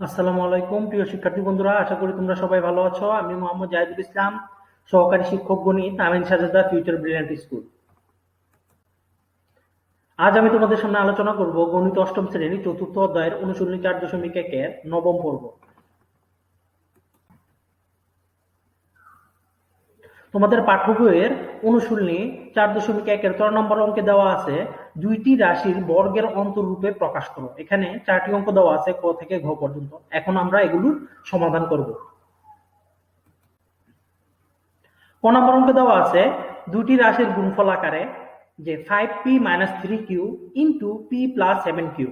আসসালামু আলাইকুম, প্রিয় শিক্ষার্থী বন্ধুরা, আশা করি তোমরা সবাই ভালো আছো। আমি মোহাম্মদ জাহিদুল ইসলাম, সহকারী শিক্ষক গণিত, Amin Sajada future brilliant school আজ আমি তোমাদের সামনে আলোচনা করব গণিত অষ্টম শ্রেণি চতুর্থ অধ্যায়ের অনুশীলনী চার দশমিক একের নবম পর্ব। তোমাদের পাঠ্য বইয়ের অনুশীলনী চার দশমিক একের তেরো নম্বর অঙ্কে দেওয়া আছে, দুইটি রাশির বর্গের অন্তরূপে প্রকাশ করো। এখানে চারটি অঙ্ক দেওয়া আছে, ক থেকে ঘ পর্যন্ত। এখন আমরা এগুলোর সমাধান করব। ক নম্বর অঙ্কে দেওয়া আছে দুটি রাশির গুণফল আকারে যে five p minus three q into p plus seven q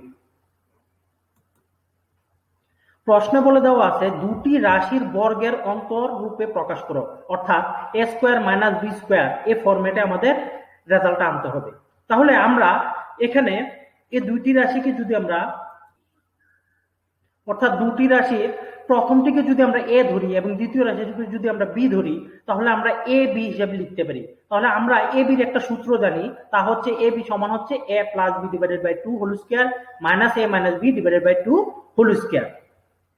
প্রশ্নে বলে দেওয়া আছে, দুটি রাশির বর্গের অন্তর রূপে প্রকাশ করো। অর্থাৎ a square minus b square এ ফরম্যাটে আমাদের রেজাল্টটা আনতে হবে। তাহলে আমরা এখানে এই দুইটি রাশিকে যদি আমরা, অর্থাৎ দুটি রাশির প্রথমটিকে যদি আমরা এ ধরি এবং দ্বিতীয় রাশিটিকে যদি আমরা বি ধরি, তাহলে আমরা এ বি হিসাবে লিখতে পারি। তাহলে আমরা এ বির একটা সূত্র জানি, তা হচ্ছে এ বি সমান হচ্ছে a plus b divided by two whole square minus a minus b divided by two whole square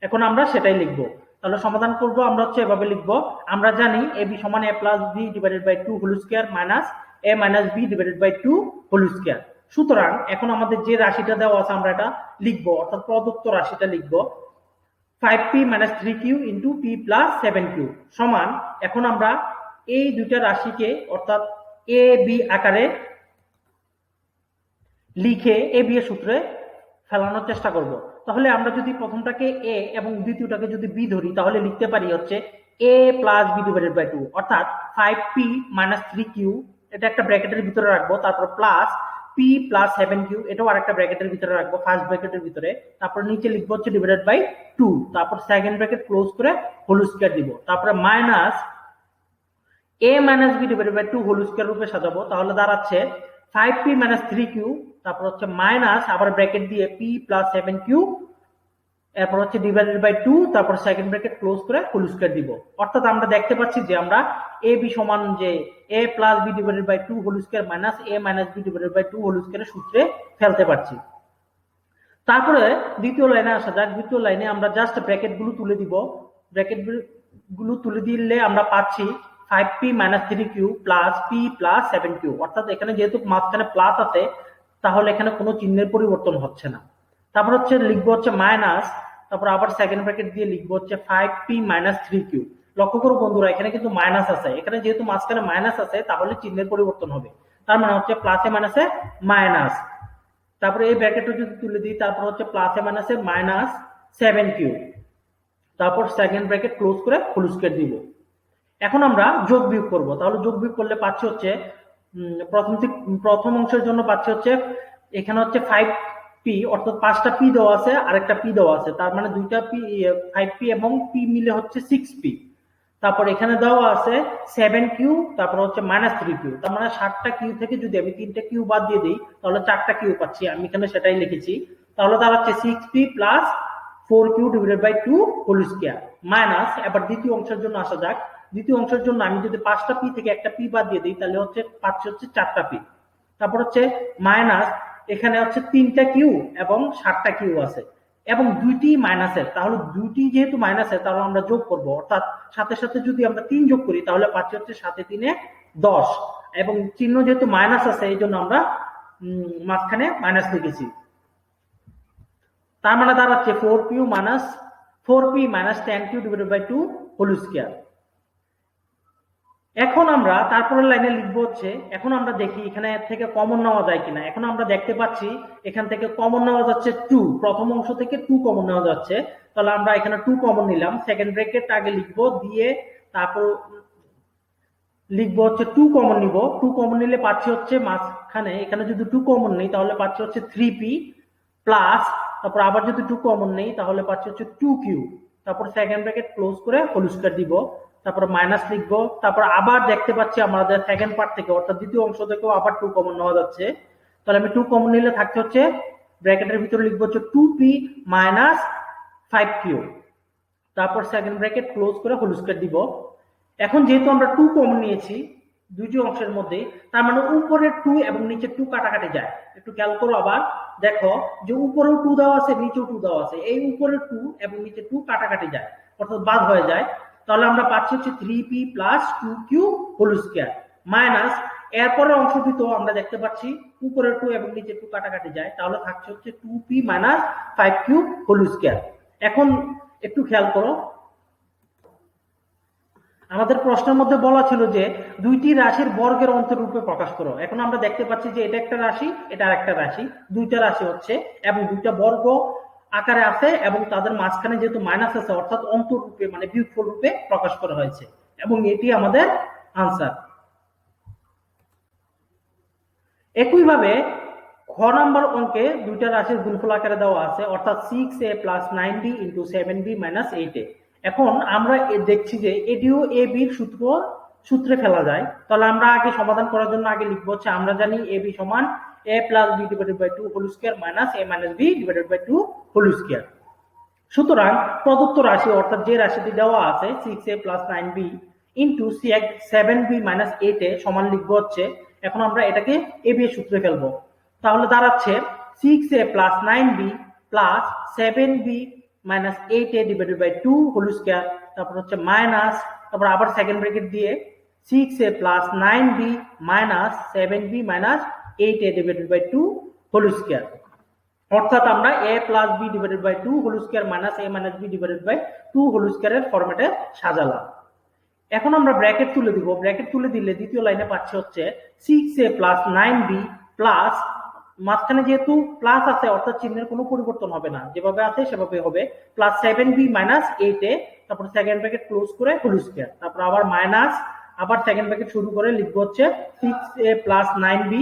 এখন আমরা সেটাই লিখব। তাহলে সমাধান করব আমরা হচ্ছে এভাবে লিখব। আমরা জানি এ বি সমান a plus b divided by two whole square minus a minus b divided by two whole square সুতরাং এখন আমাদের যে রাশিটা দেওয়া আছে আমরা এটা লিখব, অর্থাৎ প্রদত্ত রাশিটা লিখব। Five p minus three q into p plus seven q সমান এখন আমরা এই দুইটা রাশিকে অর্থাৎ এ বি আকারে লিখে এ বি এর সূত্রে ফেলানোর চেষ্টা করব। তাহলে আমরা যদি প্রথমটাকে এ এবং দ্বিতীয়টাকে যদি বি ধরি, তাহলে লিখতে পারি হচ্ছে a plus b divided by two অর্থাৎ five p minus three q এটা একটা ব্র্যাকেটের ভিতরে রাখব, তারপর plus p plus seven q এটাও আরেকটা ব্র্যাকেটের ভিতরে রাখব ফার্স্ট ব্র্যাকেটের ভিতরে। তারপর নিচে লিখব হচ্ছে ডিভাইডেড বাই টু তারপর সেকেন্ড ব্র্যাকেট ক্লোজ করে হোল স্কোয়ার দিব। তারপরে minus a minus b divided by two whole square রূপে সাজাবো, তাহলে দাঁড়াচ্ছে five p minus three q তারপর হচ্ছে মাইনাস আবার ব্র্যাকেট দিয়ে পি প্লাস সেভেন কিউ এরপর হচ্ছে ডিভাইডেড বাই টু তারপর সেকেন্ড ব্র্যাকেট ক্লোজ করে হোল স্কোয়ার দিব। অর্থাৎ আমরা দেখতে পাচ্ছি যে আমরা এ বি সমান যে a plus b divided by two whole square minus a minus b divided by two whole স্কোয়ারের সূত্রে ফেলতে পারছি। তারপরে দ্বিতীয় লাইনে আসা যাক। দ্বিতীয় লাইনে আমরা জাস্ট ব্র্যাকেটগুলো তুলে দিব। ব্র্যাকেটগুলো তুলে দিলে আমরা পাচ্ছি five p minus three q plus p plus seven q অর্থাৎ এখানে যেহেতু মাঝখানে প্লাস আছে তাহলে এখানে কোনো চিহ্নের পরিবর্তন হচ্ছে না। তারপর হচ্ছে লিখব হচ্ছে মাইনাস তারপর আবার সেকেন্ড ব্র্যাকেট দিয়ে লিখব হচ্ছে five p minus three q লক্ষ্য করো বন্ধুরা, এখানে কিন্তু মাইনাস আছে। এখানে যেহেতু মাঝখানে মাইনাস আছে, তাহলে চিহ্নের পরিবর্তন হবে। তার মানে হচ্ছে প্লাসে মাইনাসে মাইনাস তারপরে এই ব্র্যাকেটটা যদি তুলে দিই, তারপর হচ্ছে প্লাসে মাইনাসে মাইনাস সেভেন কিউ তারপর সেকেন্ড ব্র্যাকেট ক্লোজ করে ফুল স্কোয়ার দিব। এখন আমরা যোগ বিয়োগ করব। তাহলে যোগ বিয়োগ করলে পাচ্ছি হচ্ছে প্রথম প্রথম অংশের জন্য পাচ্ছি হচ্ছে, এখানে হচ্ছে ফাইভ পি অর্থাৎ পাঁচটা পি দেওয়া আছে, আরেকটা পি দেওয়া আছে। তার মানে দুইটা পি ফাইভ পি এবং পি মিলে হচ্ছে সিক্স পি তারপর এখানে দেওয়া আছে সেভেন কিউ তারপর হচ্ছে মাইনাস থ্রি কিউ তার মানে সাতটা কিউ থেকে যদি আমি তিনটা কিউ বাদ দিয়ে দিই, তাহলে চারটা কিউ পাচ্ছি। আমি এখানে সেটাই লিখেছি। তাহলে দাঁড়াচ্ছে six p plus four q divided by two whole square minus এবার দ্বিতীয় অংশের জন্য আসা যাক। দ্বিতীয় অংশের জন্য আমি যদি পাঁচটা পি থেকে একটা পি বাদ দিয়ে দিই, তাহলে হচ্ছে পাচ্ছি হচ্ছে চারটা পি। তারপর হচ্ছে মাইনাস, এখানে হচ্ছে তিনটা কিউ এবং সাতটা কিউ আছে। এবং দুইটি মাইনাসের, তাহলে দুইটি যেহেতু মাইনাসের, তাহলে আমরা যোগ করব। অর্থাৎ সাথে সাথে যদি আমরা তিন যোগ করি, তাহলে পাচ্ছি হচ্ছে সাথে তিনে দশ। এবং চিহ্ন যেহেতু মাইনাস আছে, এই জন্য আমরা মাঝখানে মাইনাস লিখেছি। তার মানে দাঁড়াচ্ছে four p minus four p minus ten q divided by two whole square এখন আমরা তারপরের লাইনে লিখব হচ্ছে, এখন আমরা দেখি এখানে থেকে কমন নেওয়া যায় কিনা। এখন আমরা দেখতে পাচ্ছি এখান থেকে কমন নেওয়া যাচ্ছে টু প্রথম অংশ থেকে টু কমন নেওয়া যাচ্ছে। তাহলে আমরা এখানে টু কমন নিলাম। সেকেন্ড ব্রেকেট আগে লিখব, দিয়ে তারপর লিখব হচ্ছে টু কমন নিব। টু কমন নিলে পাচ্ছি হচ্ছে মাঝখানে, এখানে যদি টু কমন নেই, তাহলে পাচ্ছি হচ্ছে থ্রি পি প্লাস তারপর আবার যদি টু কমন নেই, তাহলে পাচ্ছি হচ্ছে টু কিউ তারপর সেকেন্ড ব্রেকেট ক্লোজ করে হোল স্কোয়ার দিব। তারপর মাইনাস লিখব। তারপর আবার দেখতে পাচ্ছি আমাদের সেকেন্ড পার্ট থেকে, অর্থাৎ দ্বিতীয় অংশ থেকেও আবার টু কমন নেওয়া যাচ্ছে। তাহলে আমি টু কমন নিলে থাকতে হচ্ছে ব্র্যাকেটের ভিতরে লিখব হচ্ছে two p minus five q তারপর সেকেন্ড ব্র্যাকেট ক্লোজ করে হোল স্কোয়ার দিব। এখন যেহেতু আমরা টু কমন নিয়েছি দুইটি অংশের মধ্যে, তার মানে উপরে টু এবং নিচে টু কাটাকাটি যায়। একটু খেয়াল করো আবার। দেখো যে উপরেও টু দেওয়া আছে, নিচেও টু দেওয়া আছে। এই উপরে টু এবং নিচে টু কাটাকাটি যায়, অর্থাৎ বাদ হয়ে যায়। তাহলে আমরা পাচ্ছি হচ্ছে three p plus two q whole square minus এরপরের অংশটি তো আমরা দেখতে পাচ্ছি উপরে টু এবং নিচে টু কাটাকাটি যায়, তাহলে থাকছে হচ্ছে two p minus five q whole square এখন একটু খেয়াল করো। আমাদের প্রশ্নের মধ্যে বলা ছিল যে দুইটি রাশির বর্গের অন্তরূপে প্রকাশ করো। এখন আমরা দেখতে পাচ্ছি যে এটা একটা রাশি, এটা আরেকটা রাশি, দুইটা রাশি হচ্ছে এবং দুইটা বর্গ আকারে আছে এবং তাদের মাঝখানে যেহেতু মাইনাস আছে, অর্থাৎ অন্তরূপে মানে বিয়োগফল রূপে প্রকাশ করা হয়েছে। এবং এটি আমাদের আনসার একইভাবে খ নাম্বার অঙ্কে দুইটা রাশির গুণফল আকারে দেওয়া আছে, অর্থাৎ six a plus nine b into seven b minus eight a এখন আমরা দেখছি যে এটিও এ বির সূত্র, সূত্রে ফেলা যায়। তাহলে আমরা আগে সমাধান করার জন্য আগে লিখব হচ্ছে, আমরা জানি এ বি সমান a plus b divided by two whole square minus a minus b divided by two whole square সুতরাং প্রদত্ত রাশি অর্থাৎ যে রাশিটি দেওয়া আছে six a plus nine b into seven b minus eight a সমান লিখব হচ্ছে, এখন আমরা এটাকে এ বি সূত্রে ফেলব। তাহলে দাঁড়াচ্ছে six A plus nine B plus seven B minus eight A divided by two তারপর হচ্ছে মাইনাস তারপর আবার সেকেন্ড ব্রেকেট দিয়ে six A plus nine B minus seven B minus eight A divided by two whole square অর্থাৎ আমরা A plus B divided by two whole square minus A minus B divided by two whole স্কোয়ারের ফরম্যাটে সাজালাম। এখন আমরা bracket তুলে দিব। Bracket তুলে দিলে দ্বিতীয় লাইনে পাচ্ছি হচ্ছে six A plus nine B plus মাঝখানে যেহেতু প্লাস আছে, অর্থাৎ চিহ্নের কোনো পরিবর্তন হবে না। যেভাবে আছে সেভাবে হবে। Plus seven B minus eight A তারপর সেকেন্ড ব্র্যাকেট ক্লোজ করে হোল স্কোয়ার তারপর আবার মাইনাস আবার সেকেন্ড ব্র্যাকেট শুরু করে লিখব হচ্ছে six A plus nine B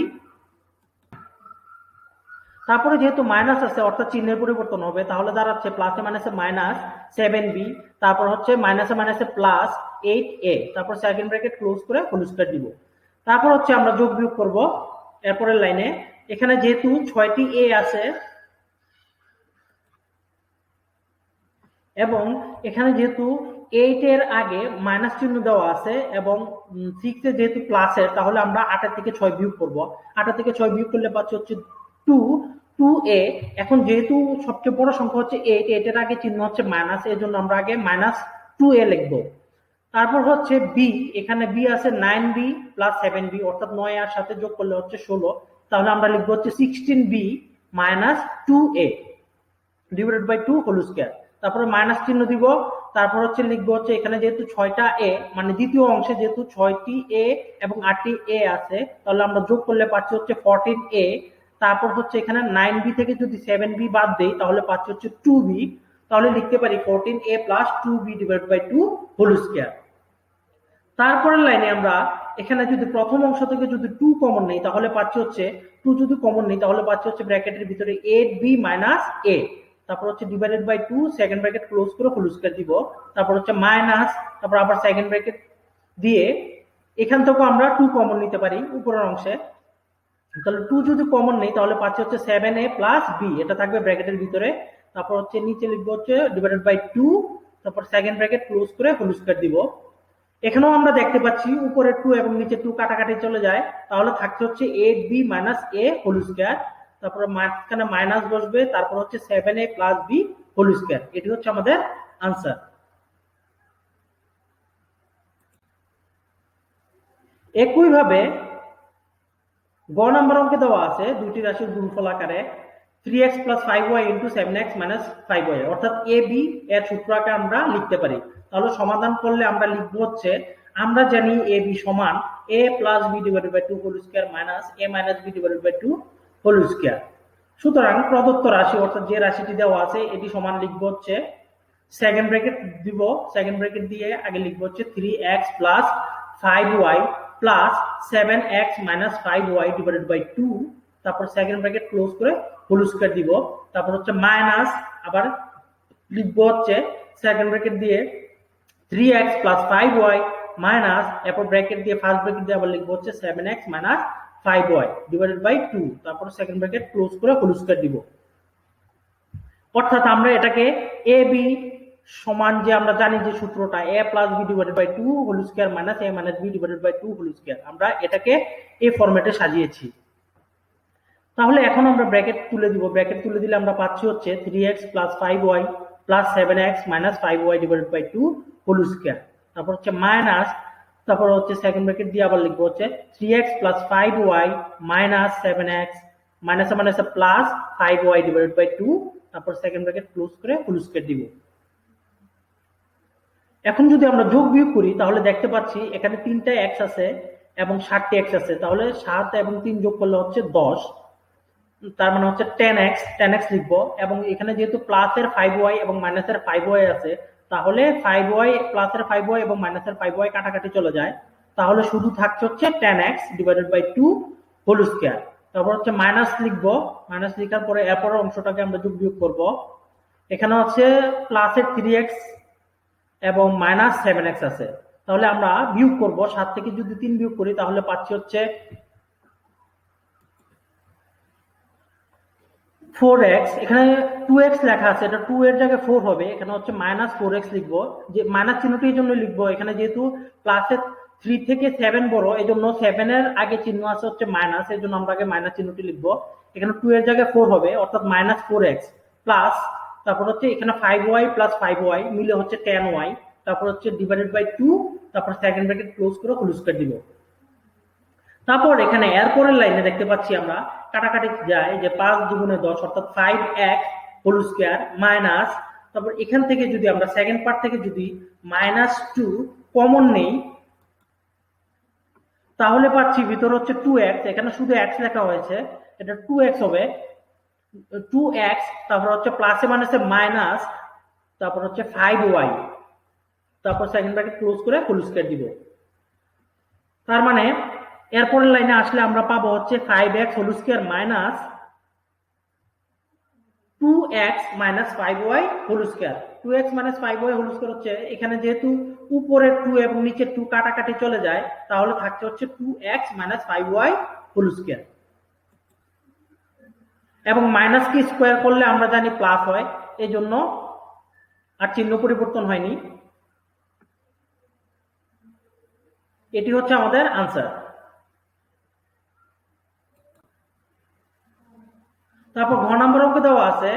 তারপরে যেহেতু মাইনাস আছে, অর্থাৎ চিহ্নের পরিবর্তন হবে, তাহলে দাঁড়াচ্ছে প্লাসে মাইনাসে মাইনাস সেভেন বি তারপর হচ্ছে মাইনাসে মাইনাসে প্লাস এইট এ তারপর সেকেন্ড ব্র্যাকেট ক্লোজ করে হোল স্কোয়ার দিব। তারপর হচ্ছে আমরা যোগ বিয়োগ করব, এরপরের লাইনে এখানে যেহেতু ছয়টি এ আছে, এবং এখানে যেহেতু এইট এর আগে মাইনাস চিহ্ন দেওয়া আছে, এবং সিক্স যেহেতু প্লাসের তাহলে আমরা আটের থেকে ছয় বিয়োগ করব। আটের থেকে ছয় বিয়োগ করলে পাচ্ছি হচ্ছে টু টু এ এখন যেহেতু সবচেয়ে বড় সংখ্যা হচ্ছে এইট এইটের আগে চিহ্ন হচ্ছে মাইনাস এর জন্য আমরা আগে মাইনাস টু এ লিখব। তারপর হচ্ছে বি এখানে বি আছে nine B plus seven B অর্থাৎ নয় আর সাথে যোগ করলে হচ্ছে ষোলো। তাহলে আমরা লিখব হচ্ছে sixteen B minus two A divided by two whole square তারপরে মাইনাস চিহ্ন দিব। তারপর হচ্ছে লিখব হচ্ছে এখানে যেহেতু ছয়টা এ মানে দ্বিতীয় অংশে যেহেতু ছয়টি এ এবং আটটি এ আছে, তাহলে আমরা যোগ করলে পাচ্ছি হচ্ছে ফোরটিন এ তারপর হচ্ছে এখানে নাইন বি থেকে যদি সেভেন বি বাদ দেই, তাহলে পাচ্ছি হচ্ছে টু বি তাহলে লিখতে পারি fourteen A plus two B divide by two whole square তারপরের লাইনে আমরা এখানে যদি প্রথম অংশ থেকে যদি টু কমন নেই, তাহলে পাচ্ছি হচ্ছে টু যদি কমন নেই, তাহলে পাচ্ছি হচ্ছে ব্র্যাকেটের ভিতরে এইট বি মাইনাস এ তারপর হচ্ছে divided by two second bracket close করে হোল স্কোয়ার দিব। তারপর হচ্ছে মাইনাস তারপর আবার সেকেন্ড ব্র্যাকেট দিয়ে এখান থেকেও আমরা টু কমন নিতে পারি উপরের অংশে। তাহলে টু যদি কমন নেই, তাহলে পাচ্ছি হচ্ছে সেভেন এ প্লাস বি এটা থাকবে ব্র্যাকেটের ভিতরে। তারপর হচ্ছে নিচে লিখব হচ্ছে ডিভাইডেড বাই টু তারপর সেকেন্ড ব্র্যাকেট ক্লোজ করে হোল স্কোয়ার দিব। এখানেও আমরা দেখতে পাচ্ছি উপরে টু এবং নিচে টু কাটাকাটি চলে যায়, তাহলে থাকছে হচ্ছে eight B minus A whole square তারপরে মাঝখানে মাইনাস বসবে, তারপর হচ্ছে seven A plus B whole square এটি হচ্ছে আমাদের আনসার একইভাবে গ নাম্বার অঙ্কে দেওয়া আছে দুটি রাশির গুণফল আকারে three X plus five Y into seven X minus five Y অর্থাৎ এ বি এর সূত্র আকারে আমরা লিখতে পারি। তাহলে সমাধান করলে আমরা লিখব হচ্ছে, আমরা জানি এ বি সমান A plus B divided by two whole square minus A minus B divided by two whole square সুতরাং প্রদত্ত রাশি, অর্থাৎ যে রাশিটি দেওয়া আছে, এটি সমান লিখব হচ্ছে সেকেন্ড ব্র্যাকেট দিব সেকেন্ড ব্র্যাকেট দিয়ে আগে লিখব হচ্ছে three X plus five Y plus seven X minus five Y divided by two তারপর সেকেন্ড ব্র্যাকেট ক্লোজ করে হোল স্কোয়ার দিব। তারপর হচ্ছে মাইনাস আবার লিখব হচ্ছে সেকেন্ড ব্র্যাকেট দিয়ে three X plus five Y minus এরপর ব্র্যাকেট দিয়ে ফার্স্ট ব্র্যাকেট দিয়ে আবার লিখব হচ্ছে seven X minus five Y divided by two তারপর সেকেন্ড ব্র্যাকেট ক্লোজ করে হোল স্কোয়ার দিব। অর্থাৎ আমরা এটাকে এ বি সমান যে আমরা জানি যে সূত্রটা A plus B divided by two whole square minus A minus B divided by two whole square আমরা এটাকে এই ফরম্যাটে সাজিয়েছি। তাহলে এখন আমরা ব্র্যাকেট তুলে দিব। ব্র্যাকেট তুলে দিলে আমরা পাচ্ছি হচ্ছে three X plus five Y plus seven X minus five Y divided by two whole square তারপর হচ্ছে মাইনাস তারপর হচ্ছে সেকেন্ড ব্র্যাকেট দিয়ে আবার লিখব হচ্ছে three X plus five Y minus seven X minus minus plus five Y divided by two তারপর second bracket close করে হোল স্কোয়ার দিব। এখন যদি আমরা যোগ বিয়োগ করি, তাহলে দেখতে পাচ্ছি এখানে তিনটা এক্স আছে এবং ষাটটি এক্স আছে। তাহলে সাত এবং তিন যোগ করলে হচ্ছে দশ। তার মানে হচ্ছে টেন এক্স টেন এক্স লিখব। এবং এখানে যেহেতু প্লাসের ফাইভ ওয়াই এবং মাইনাসের ফাইভ ওয়াই আছে, তাহলে ফাইভ ওয়াই প্লাসের ফাইভ ওয়াই এবং মাইনাসের ফাইভ ওয়াই কাটাকাটি চলে যায়। তাহলে শুধু থাকছে হচ্ছে ten X divided by two whole square তারপর হচ্ছে মাইনাস লিখব। মাইনাস লিখার পরে এরপরের অংশটাকে আমরা যোগ বিয়োগ করব। এখানে হচ্ছে প্লাসের থ্রি এক্স এবং মাইনাস সেভেন এক্স আছে। তাহলে আমরা বিয়োগ করব, সাত থেকে যদি তিন বিয়োগ করি, তাহলে পাচ্ছি হচ্ছে ফোর এক্স এখানে টু এক্স লেখা আছে, এটা টু এর জায়গায় ফোর হবে। এখানে হচ্ছে মাইনাস ফোর এক্স লিখব। যে মাইনাস চিহ্নটি এই জন্য লিখব, এখানে যেহেতু প্লাসের থ্রি থেকে সেভেন বড় এই জন্য সেভেন এর আগে চিহ্ন আছে হচ্ছে মাইনাস এই জন্য আমরা আগে মাইনাস চিহ্নটি লিখব। এখানে টু এর জায়গায় ফোর হবে, অর্থাৎ মাইনাস ফোর এক্স প্লাস তারপর হচ্ছে এখানে five Y plus five Y মিলে হচ্ছে টেন ওয়াই তারপর হচ্ছে ডিভাইডেড বাই টু তারপর সেকেন্ড ব্র্যাকেট ক্লোজ করে ক্লোজ করে দিব তারপর এখানে এর পরের লাইনে দেখতে পাচ্ছি আমরা, কাটাকাটি যায় যে পাঁচ দুগুণে দশ, অর্থাৎ five X whole square minus তারপর এখান থেকে যদি আমরা সেকেন্ড পার্ট থেকে যদি মাইনাস টু কমন নেই, তাহলে পাচ্ছি ভিতর হচ্ছে টু এক্স এখানে শুধু এক্স লেখা হয়েছে, এটা টু এক্স হবে টু এক্স তারপর হচ্ছে প্লাসে মাইনাসে মাইনাস তারপর হচ্ছে ফাইভ ওয়াই তারপর সেকেন্ড ব্র্যাকেট ক্লোজ করে ফুল স্কোয়ার দিব। তার মানে এরপরের লাইনে আসলে আমরা পাবো হচ্ছে five X whole square minus two X minus five Y whole square two X minus five Y whole square হচ্ছে, এখানে যেহেতু উপরে টু এবং নিচে টু কাটাকাটি চলে যায়, তাহলে থাকছে হচ্ছে two X minus five Y whole square এবং মাইনাস কি স্কোয়ার করলে আমরা জানি প্লাস হয় এই জন্য আর চিহ্ন পরিবর্তন হয়নি। এটি হচ্ছে আমাদের আনসার তারপর ঘ নম্বর অঙ্ক দেওয়া আছে।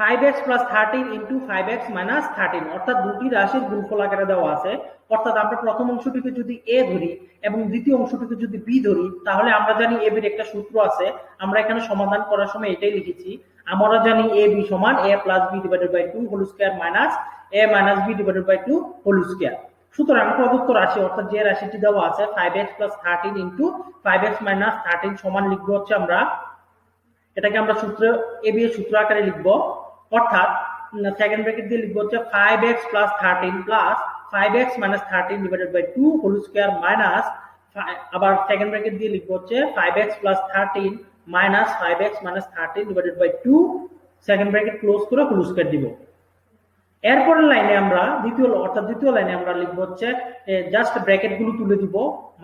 Five X plus thirteen into five minus অর্থাৎ দুটি রাশির গুণফল আকারে দেওয়া আছে। অর্থাৎ আমরা প্রথম অংশটিকে যদি এ ধরি এবং দ্বিতীয় অংশটিকে যদি বি ধরি, তাহলে আমরা জানি এ বির একটা সূত্র আছে। আমরা এখানে সমাধান করার সময় এটাই লিখেছি। আমরা জানি এ সমান A plus B whole square minus A minus B divided whole square সুতরাং প্রদত্ত রাশি, অর্থাৎ যে রাশিটি দেওয়া আছে five X plus thirteen into five X minus thirteen সমান লিখব হচ্ছে আমরা, এটাকে আমরা সূত্র এ বি সূত্র আকারে লিখব। অর্থাৎ সেকেন্ড ব্র্যাকেট দিয়ে লিখব হচ্ছে five X plus thirteen plus five X minus thirteen divided by two whole square minus আবার সেকেন্ড ব্র্যাকেট দিয়ে লিখব হচ্ছে five X plus thirteen minus five X minus thirteen divided by two second bracket close করে whole square দিব। এরপরের লাইনে আমরা দ্বিতীয় অর্থাৎ দ্বিতীয় লাইনে আমরা লিখব হচ্ছে জাস্ট ব্র্যাকেটগুলো তুলে দিব।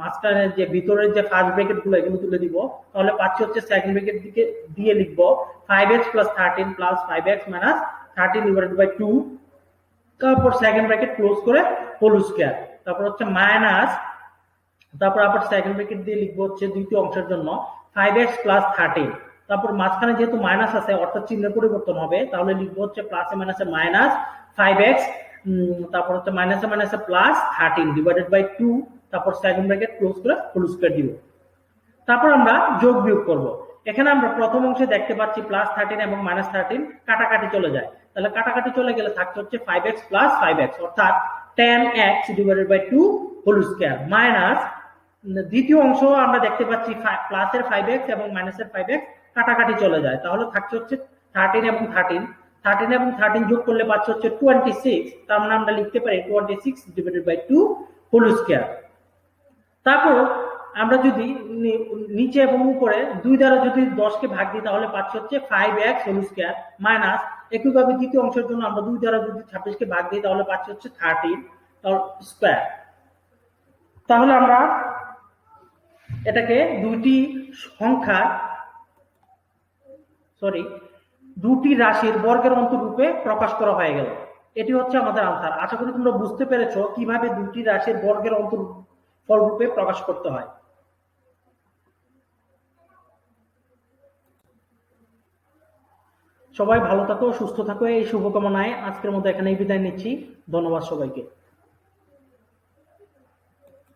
মাঝখানে যে ভিতরের যে ফার্স্ট ব্র্যাকেটগুলো এগুলো তুলে দিব। তাহলে পাচ্ছি হচ্ছে সেকেন্ড ব্র্যাকেট দিকে, দিয়ে লিখব five X plus thirteen plus five X minus thirteen divided by two তারপর সেকেন্ড ব্র্যাকেট ক্লোজ করে হোল স্কোয়ার তারপর হচ্ছে মাইনাস তারপর আবার সেকেন্ড ব্র্যাকেট দিয়ে লিখব হচ্ছে দ্বিতীয় অংশের জন্য ফাইভ এক্স প্লাস থার্টিন তারপর মাঝখানে যেহেতু মাইনাস আছে, অর্থাৎ চিহ্নের পরিবর্তন হবে, তাহলে লিখব হচ্ছে প্লাসে মাইনাসে মাইনাস ফাইভ এক্স তারপর হচ্ছে মাইনাসে মাইনাসে plus thirteen divided by two তারপর সেকেন্ড ব্র্যাকেট ক্লোজ করে হোল স্কোয়ার দিব। তারপর আমরা যোগ বিয়োগ করব। এখানে আমরা প্রথম অংশে দেখতে পাচ্ছি প্লাস থার্টিন এবং মাইনাস থার্টিন কাটাকাটি চলে যায়। তাহলে কাটাকাটি চলে গেলে থাকছে হচ্ছে five X plus five X অর্থাৎ ten X divided by two whole square minus দ্বিতীয় অংশ আমরা দেখতে পাচ্ছি প্লাসের ফাইভ এক্স এবং মাইনাসের ফাইভ এক্স কাটাকাটি চলে যায়। তাহলে থাকছে হচ্ছে থার্টিন এবং থার্টিন থার্টিন এবং থার্টিন যোগ করলে পাচ্ছে হচ্ছে টোয়েন্টি সিক্স তার মানে আমরা লিখতে পারি twenty six divided by two whole square তারপর আমরা যদি নিচে এবং উপরে দুই দ্বারা যদি দশকে ভাগ দিই, তাহলে পাচ্ছি হচ্ছে five X whole square minus একইভাবে দ্বিতীয় অংশের জন্য আমরা দুই দ্বারা যদি ছাব্বিশকে ভাগ দিই, তাহলে পাচ্ছি হচ্ছে থার্টিন স্কোয়ার তাহলে আমরা এটাকে দুইটি সংখ্যা সরি দুটি রাশির বর্গের অন্তরূপে প্রকাশ করা হয়ে গেল। এটি হচ্ছে আমাদের আনসার আশা করি তোমরা বুঝতে পেরেছ কীভাবে দুটি রাশির বর্গের অন্তর ফলরূপে প্রকাশ করতে হয়। সবাই ভালো থাকো, সুস্থ থাকো, এই শুভকামনায় আজকের মতো এখানেই বিদায় নিচ্ছি। ধন্যবাদ সবাইকে।